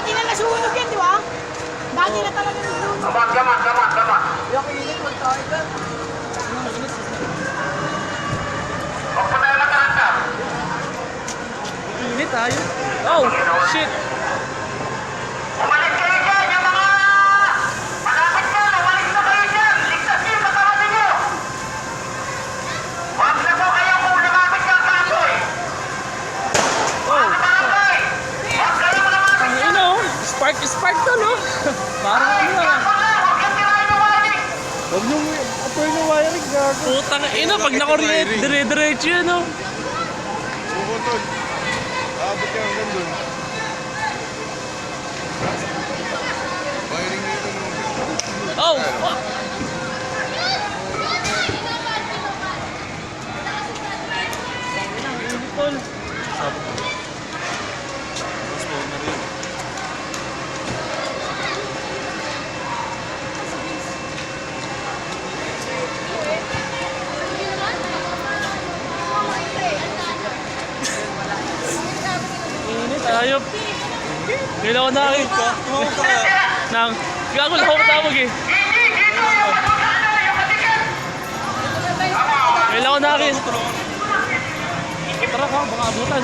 Dati na nasunog yan, di ba? Dati na talaga nasunog. Come on, come on, come on, come on. Yung kilit, ka. Huwag mo na yung nakakap. Init tayo. Oh, shit. Huwag niyong apoy ng wiring, gago. Putang ina, pag nakuryente, dire-diretso yun oh. Suko, tol. Abot ka hanggang dun. Wiring nito no. Oh, fuck. Tol. Init, ayop. Ngayon ako nakakita. Nang, gago lang ako matawag eh. Hindi, dito, matutaan na yung matigas. Ngayon ako nakakita. Tara ka, baka abutan.